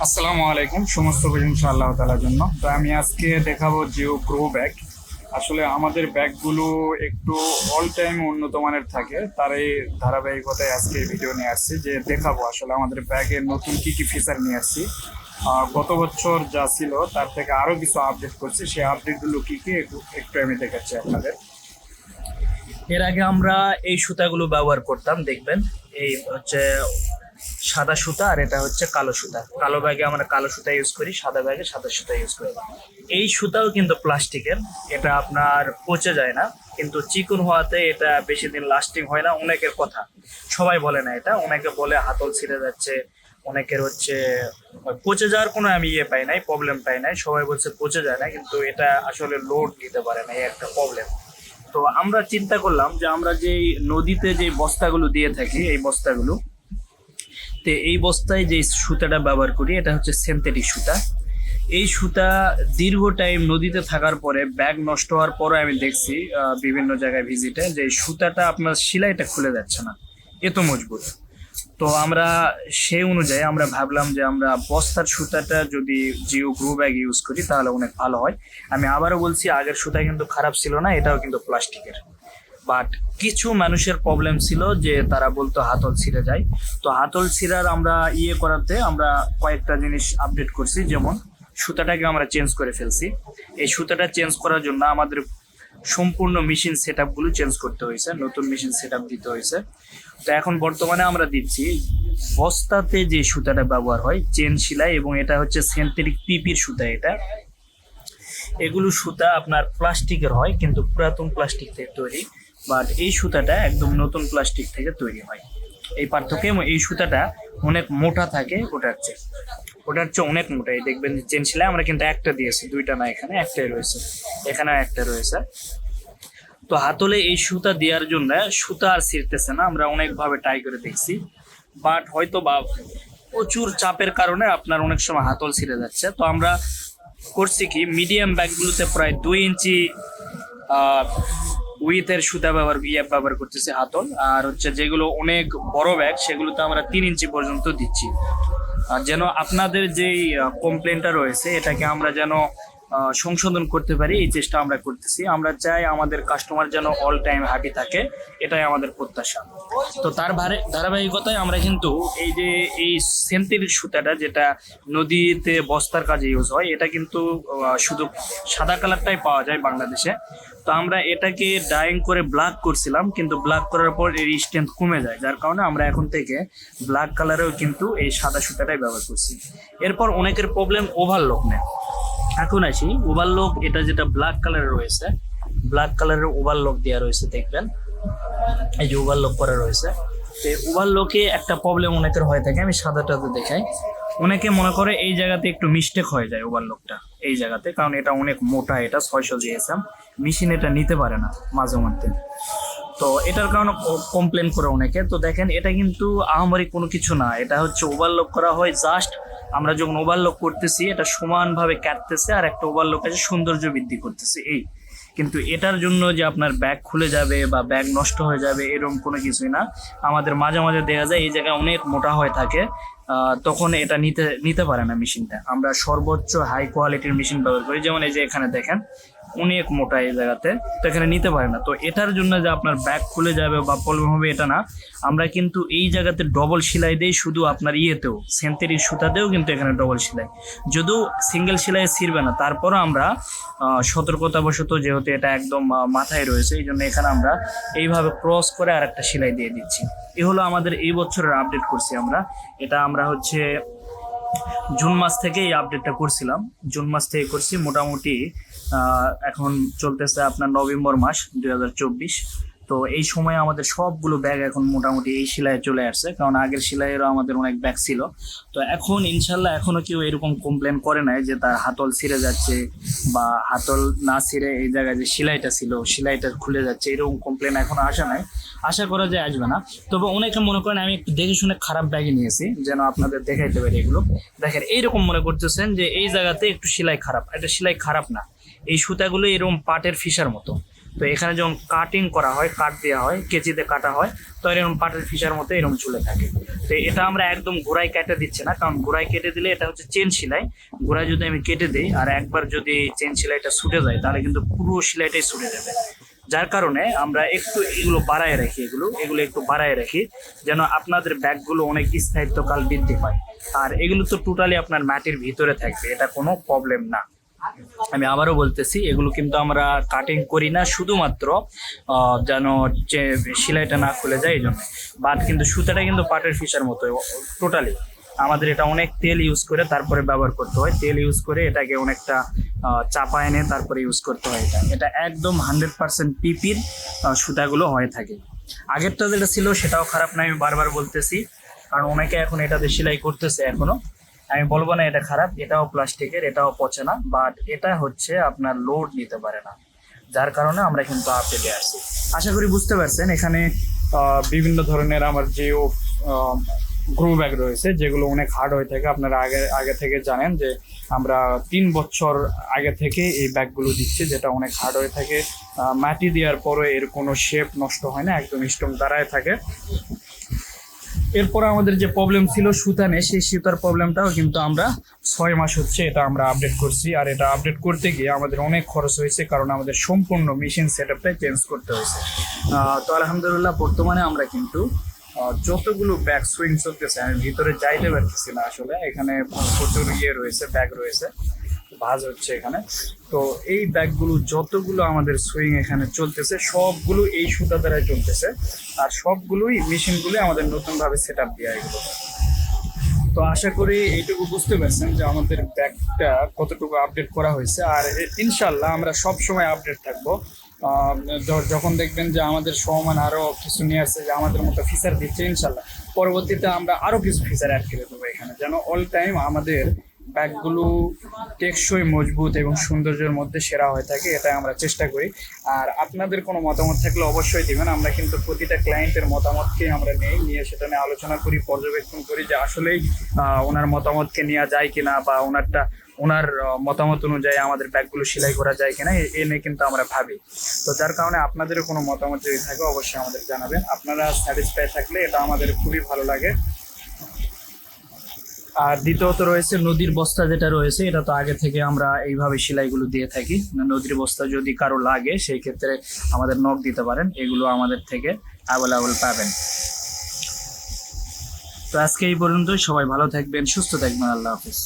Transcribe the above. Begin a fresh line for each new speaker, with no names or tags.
আসসালামু আলাইকুম, সমস্ত প্রশংসা আল্লাহ তালার জন্য। তো আমি আজকে দেখাবো জিও গ্রো ব্যাগ আসলে আমাদের ব্যাগগুলো একটু অল টাইম উন্নত মানের থাকে। তার এই ধারাবাহিকতায় আজকে ভিডিও নিয়ে আসছি, যে দেখাবো আসলে আমাদের ব্যাগের নতুন কি কি ফিচার নিয়ে আসছি। গত বছর যা ছিল, তার থেকে আরও কিছু আপডেট করছি। সেই আপডেটগুলো কী কী, একটু- একটু আমি দেখাচ্ছি আপনাদের।
এর আগে আমরা এই সুতাগুলো ব্যবহার করতাম, দেখবেন। এই হচ্ছে সাদা সুতা আর এটা হচ্ছে কালো সুতা। কালো ব্যাগে আমরা কালো সুতা ইউজ করি, সাদা ব্যাগে সাদা সুতা ইউজ করি। এই সুতাও কিন্তু প্লাস্টিকের, এটা আপনার পচে যায় না, কিন্তু চিকন হওয়াতে এটা বেশি দিন লাস্টিং হয় না, অনেকের কথা। সবাই বলে না এটা, অনেকে বলে হাতল ছিঁড়ে যাচ্ছে, অনেকের হচ্ছে পচে যাওয়ার কোনো আমি ইয়ে পাই নাই প্রবলেম পাই নাই, সবাই বলছে পচে যায় না, কিন্তু এটা আসলে লোড নিতে পারে না, এই একটা প্রবলেম তো আমরা চিন্তা করলাম যে আমরা যেই নদীতে যে বস্তাগুলো দিয়ে থাকি, এই বস্তাগুলো তো এই বস্তায় যে সুতাটা ব্যবহার করি, এটা হচ্ছে সিনথেটিক সুতা। এই সুতা দীর্ঘ টাইম নদীতে থাকার পরে ব্যাগ নষ্ট হওয়ার পরে আমি দেখছি বিভিন্ন জায়গায় ভিজিটে যে সুতাটা আপনার সেলাইটা খুলে যাচ্ছে না। এত মজবুত। তো আমরা সেই অনুযায়ী আমরা ভাবলাম যে আমরা বস্তার সুতাটা যদি জিও গ্রো ব্যাগ ইউজ করি, তাহলে অনেক ভালো হয়। আমি আবারও বলছি, আগের সুতা কিন্তু খারাপ ছিল না, এটাও কিন্তু প্লাস্টিকের। বাট কিছু মানুষের প্রবলেম ছিল যে তারা বলতো হাতল ছিঁড়ে যায়। তো হাতল ছিঁড়ার আমরা ইয়ে করাতে আমরা কয়েকটা জিনিস আপডেট করছি। যেমন সুতাটাকে আমরা চেঞ্জ করে ফেলছি। এই সুতাটা চেঞ্জ করার জন্য আমাদের সম্পূর্ণ মেশিন সেট আপগুলো চেঞ্জ করতে হয়েছে। নতুন মেশিন সেট আপ দিতে হয়েছে। তো এখন বর্তমানে আমরা দিচ্ছি বস্তাতে যে সুতাটা ব্যবহার হয় চেন সেলাই এবং এটা হচ্ছে সেন্থেটিক পিপির সুতা এটা। এগুলো সুতা আপনার প্লাস্টিকের হয়, কিন্তু পুরাতন প্লাস্টিক থেকে তৈরি। বাট এই সুতাটা একদম নতুন প্লাস্টিক থেকে তৈরি হয়। এই পার্থক্য এই সুতাটা অনেক মোটা থাকে ওটার চেয়ে। ওটার চেয়ে অনেক মোটা। এই দেখবেন চেন সেলাই আমরা কিন্তু একটা দিয়েছি, দুইটা না, এখানে একটাই রয়েছে। এখানে একটা রয়েছে। তো হাতলে এই সুতা দেওয়ার জন্য সুতা আর ছিঁড়তেছে না, আমরা অনেকভাবে ট্রাই করে দেখছি। বাট হয়তো বা প্রচুর চাপের কারণে আপনার অনেক সময় হাতল ছিঁড়ে যাচ্ছে। তো আমরা করছি কি মিডিয়াম ব্যাগগুলোতে প্রায় দুই ইঞ্চি উইথের সুতা ব্যবহার ইয়ে ব্যবহার করতেছি হাতল। আর হচ্ছে যেগুলো অনেক বড় ব্যাগ সেগুলোতে আমরা তিন ইঞ্চি পর্যন্ত দিচ্ছি। আর যেন আপনাদের যেই কমপ্লেনটা রয়েছে, এটাকে আমরা যেন সংশোধন করতে পারি, এই চেষ্টা আমরা করতেছি। আমরা চাই আমাদের কাস্টমার যেন অল টাইম হ্যাপি থাকে, এটাই আমাদের প্রত্যাশা। তো তার ধারাবাহিকতায় আমরা কিন্তু এই যে, এই সেন্তির সুতাটা যেটা নদীতে বস্তার কাজে ইউজ হয়, এটা কিন্তু শুধু সাদা কালারটাই পাওয়া যায় বাংলাদেশে। তো আমরা এটাকে ডাইং করে ব্ল্যাক করছিলাম, কিন্তু ব্ল্যাক করার পর এর স্ট্রেংথ কমে যায়। যার কারণে আমরা এখন থেকে ব্ল্যাক কালারেও কিন্তু এই সাদা সুতাটাই ব্যবহার করছি। এরপর অনেকের প্রবলেম ওভারলোক নেয়। এখন আসি ওভারলোক এটা যেটা ব্ল্যাক কালারের রয়েছে ব্ল্যাক কালারের ওভারলোক দেওয়া রয়েছে, দেখবেন। এই যে ওভারলোক করা রয়েছে। তো ওভারলোকে একটা প্রবলেম অনেকের হয়ে থাকে, আমি সাদাটাতে দেখাই। অনেকে মনে করে এই জায়গাতে একটু মিস্টেক হয়ে যায় ওভারলোকটা এই জায়গাতে, কারণ এটা অনেক মোটা, এটা ছয়শো জিএসএম। মেশিন এটা নিতে পারে না, মাঝে মধ্যে। তো এটার কারণে কমপ্লেন করে অনেকে। তো দেখেন, এটা কিন্তু আহামরি কোনো কিছু না, এটা হচ্ছে ওভারলোক করা হয় জাস্ট আমরা যখন ওভারলোক করতেছি, এটা সমানভাবে কাটতেছে আর একটা ওভারলোক আছে, সৌন্দর্য বৃদ্ধি করতেছে। এই, কিন্তু এটার জন্য যে আপনার ব্যাগ খুলে যাবে বা ব্যাগ নষ্ট হয়ে যাবে, এরকম কোনো কিছুই না। আমাদের মাঝে মাঝে দেখা যায়, এই জায়গায় অনেক মোটা হয়ে থাকে তখন এটা নিতে নিতে পারে না মেশিনটা আমরা সর্বোচ্চ হাই কোয়ালিটির মেশিন ব্যবহার করি। যেমন এই যে এখানে দেখেন অনেক মোটা এই জায়গাতে, তো এখানে নিতে পারে না। তো এটার জন্য যে আপনার ব্যাগ খুলে যাবে বা প্রবলেম হবে এটা না, আমরা কিন্তু এই জায়গাতে ডবল সেলাই দেই শুধু আপনার ইয়েতেও সেন্তেরির সুতাতেও কিন্তু এখানে ডবল সেলাই। যদিও সিঙ্গেল সেলাই ছিঁড়বে না, তারপরও আমরা সতর্কতাবশত যেহেতু এটা একদম মাথায় রয়েছে, এই জন্য এখানে আমরা এইভাবে ক্রস করে আর একটা সেলাই দিয়ে দিচ্ছি। এ হলো আমাদের এই বছরের আপডেট করছি আমরা। এটা আমরা হচ্ছে জুন মাস থেকে এই আপডেটটা করছিলাম। জুন মাস থেকে করছি মোটামুটি এখন চলতেছে আপনার নভেম্বর মাস দুই হাজার চব্বিশ। তো এই সময় আমাদের সবগুলো ব্যাগ এখন মোটামুটি এই সেলাইয়ে চলে আসছে। কারণ আগের সেলাইয়েরও আমাদের অনেক ব্যাগ ছিল। তো এখন ইনশাল্লাহ এখনও কেউ এরকম কমপ্লেন করে নাই যে তার হাতল ছিঁড়ে যাচ্ছে বা হাতল না ছিঁড়ে এই জায়গায় যে সেলাইটা ছিল, সেলাইটা খুলে যাচ্ছে, এরকম কমপ্লেন এখনও আসা নাই। আশা করা যায় আসবে না। তবে অনেকে মনে করেন, আমি একটু দেখে শুনে খারাপ ব্যাগই নিয়েছি, যেন আপনাদের দেখাইতে পারি এগুলো। দেখেন, এইরকম মনে করতেছেন যে এই জায়গাতে একটু সেলাই খারাপ। এটা সেলাই খারাপ না। এই সুতাগুলো এরকম পাটের ফিসার মতো। তো এখানে যখন কাটিং করা হয় কাট দেওয়া হয় কেজিতে কাটা হয়, তো এরকম পাটের ফিসার মতো এরকম চলে থাকে। তো এটা আমরা একদম গোড়ায় কেটে দিচ্ছি না, কারণ গোড়ায় কেটে দিলে এটা হচ্ছে চেন সেলাই। গোড়ায় যদি আমি কেটে দিই আর একবার যদি চেন সেলাইটা ছুটে যায়, তাহলে কিন্তু পুরো সেলাইটাই ছুটে যাবে। যার কারণে আমরা একটু এগুলো বাড়ায় রাখি এগুলো এগুলো একটু বাড়ায় রাখি, যেন আপনাদের ব্যাগগুলো অনেক স্থায়িত্বকাল বৃদ্ধি পায়। আর এগুলো তো টোটালি আপনার মাটির ভিতরে থাকবে, এটা কোনো প্রবলেম না। আমি আবারও বলতেছি, এগুলো কিন্তু আমরা কাটিং করি না, শুধুমাত্র যেন যে সেলাইটা না খুলে যায় এই জন্য। বাট কিন্তু সুতাটা কিন্তু পাটের ফিসার মতো টোটালি আমাদের এটা অনেক তেল ইউজ করে তারপরে ব্যবহার করতে হয়। তেল ইউজ করে এটাকে অনেকটা চাপা এনে তারপরে ইউজ করতে হয় এটা। এটা একদম হান্ড্রেড পার্সেন্ট পিপির সুতাগুলো হয়ে থাকে। আগেরটা যেটা ছিল সেটাও খারাপ না, আমি বারবার বলতেছি। কারণ অনেকে এখন এটাতে সেলাই করতেছে এখনও। আমি বলব না এটা খারাপ, এটাও প্লাস্টিকের, এটাও পচে না বাট এটা হচ্ছে আপনার লোড নিতে পারে না। যার কারণে আমরা কিন্তু আপডেটে আসছি আশা করি বুঝতে পারছেন, এখানে
বিভিন্ন ধরনের আমার যে গ্রো ব্যাগ রয়েছে, যেগুলো অনেক হার্ড হয়ে থাকে। আপনারা আগে আগে থেকে জানেন যে, আমরা তিন বছর আগে থেকে এই ব্যাগগুলো দিচ্ছি, যেটা অনেক হার্ড হয়ে থাকে। মাটি দেওয়ার পরে এর কোনো শেপ নষ্ট হয় না, একদম স্ট্রং দাঁড়ায় থাকে। এরপর আমাদের যে প্রবলেম ছিল সুতানে, সেই সুতার প্রবলেমটাও কিন্তু আমরা ছয় মাস হচ্ছে এটা আমরা আপডেট করছি। আর এটা আপডেট করতে গিয়ে আমাদের অনেক খরচ হয়েছে কারণ আমাদের সম্পূর্ণ মেশিন সেট আপটাই চেঞ্জ করতে হয়েছে। তো আলহামদুলিল্লাহ বর্তমানে আমরা কিন্তু যতগুলো ব্যাগ সুইং চলতেছে, আমি ভিতরে যাইতে পারতেছি না আসলে। এখানে প্রচুর ইয়ে রয়েছে ব্যাগ রয়েছে। ভাজ হচ্ছে এখানে। তো এই ব্যাগগুলো যতগুলো আমাদের সুইং এখানে চলতেছে, সবগুলো এই সুতা দ্বারা চলতেছে। আর সবগুলোই মেশিনগুলো আমাদের নতুনভাবে সেট আপ দেওয়া এগুলো তো আশা করি এইটুকু বুঝতে পারছেন যে আমাদের ব্যাগটা কতটুকু আপডেট করা হয়েছে। আর ইনশাল্লাহ আমরা সব সময় আপডেট থাকব যখন দেখবেন যে আমাদের সমান আরও কিছু নিয়ে আসছে যে আমাদের মতো ফিচার দিচ্ছে ইনশাল্লাহ পরবর্তীতে আমরা আরও কিছু ফিচার অ্যাড করে দেবো এখানে। যেন অল টাইম আমাদের ব্যাগগুলো টেকসই, মজবুত এবং সৌন্দর্যের মধ্যে সেরা হয়ে থাকে, এটাই আমরা চেষ্টা করি। আর আপনাদের কোনো মতামত থাকলে অবশ্যই দিবেন। আমরা কিন্তু প্রতিটা ক্লায়েন্টের মতামতকে আমরা নেই, নিয়ে সেটা নিয়ে আলোচনা করি, পর্যবেক্ষণ করি যে আসলেই ওনার মতামতকে নেওয়া যায় কিনা বা ওনারটা, ওনার মতামত অনুযায়ী আমাদের ব্যাগগুলো সেলাই করা যায় কিনা, এ নিয়ে কিন্তু আমরা ভাবি। তো যার কারণে আপনাদেরও কোনো মতামত যদি থাকে, অবশ্যই আমাদের জানাবেন। আপনারা স্যাটিসফাই থাকলে এটা আমাদের খুবই ভালো লাগে। আর দ্বিতীয়ত রয়েছে নদীর বস্তা যেটা রয়েছে, এটা তো আগে থেকে আমরা এইভাবে সেলাইগুলো দিয়ে থাকি। নদীর বস্তা যদি কারও লাগে, সেই ক্ষেত্রে আমাদের নখ দিতে পারেন, এগুলো আমাদের থেকে অ্যাভেলেবল পাবেন। তো আজকে এই পর্যন্তই, সবাই ভালো থাকবেন, সুস্থ থাকবেন, আল্লাহ হাফিজ।